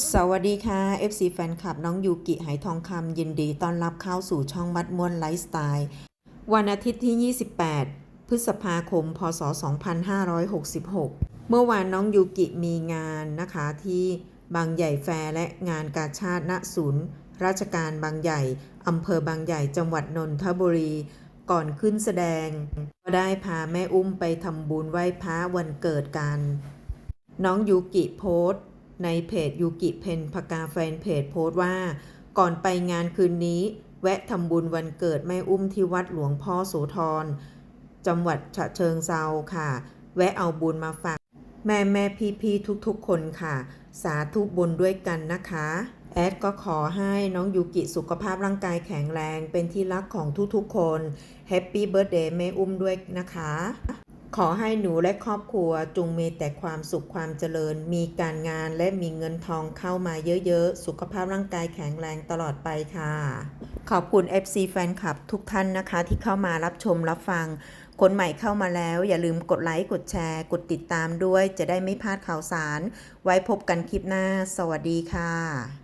สวัสดีค่ะ FC แฟนคลับน้องยูกิไหทองคำยินดีต้อนรับเข้าสู่ช่องมัดม่วนไลฟ์สไตล์ วันอาทิตย์ที่ 28 พฤษภาคม พศ 2566 เมื่อวานน้องยูกิมีงานนะคะที่บางใหญ่แฟร์และงานกาชาติณศูนย์ ราชการบางใหญ่ อำเภอบางใหญ่จังหวัดนนทบุรี ก่อนขึ้นแสดง ก็ได้พาแม่อุ้มไปทำบุญไหว้พระวันเกิดกัน น้องยูกิโพสต์ ในเพจยูกิเพนพกาแฟนเพจโพสต์ว่า ก่อนไปงานคืนนี้ แวะทำบุญวันเกิดแม่อุ้มที่วัดหลวงพ่อโสธรจังหวัดฉะเชิงเซาค่ะ แวะเอาบุญมาฝาก แม่แม่พี่พี่ทุกทุกๆคนค่ะ สาธุบุญด้วยกันนะคะ แอดก็ขอให้น้องยูกิสุขภาพร่างกายแข็งแรงเป็นที่รักของทุกๆ คนแฮปปี้เบิร์ดเดย์แม่อุ้มด้วยนะคะ ขอให้หนูและครอบครัวจงมีแต่ความสุขความเจริญ มีการงานและมีเงินทองเข้ามาเยอะๆ สุขภาพร่างกายแข็งแรงตลอดไปค่ะ ขอบคุณ FC แฟนคลับทุกท่านนะคะ ที่เข้ามารับชมรับฟัง คนใหม่เข้ามาแล้วอย่าลืมกดไลค์ กดแชร์ กดติดตามด้วย จะได้ไม่พลาดข่าวสาร ไว้พบกันคลิปหน้า สวัสดีค่ะ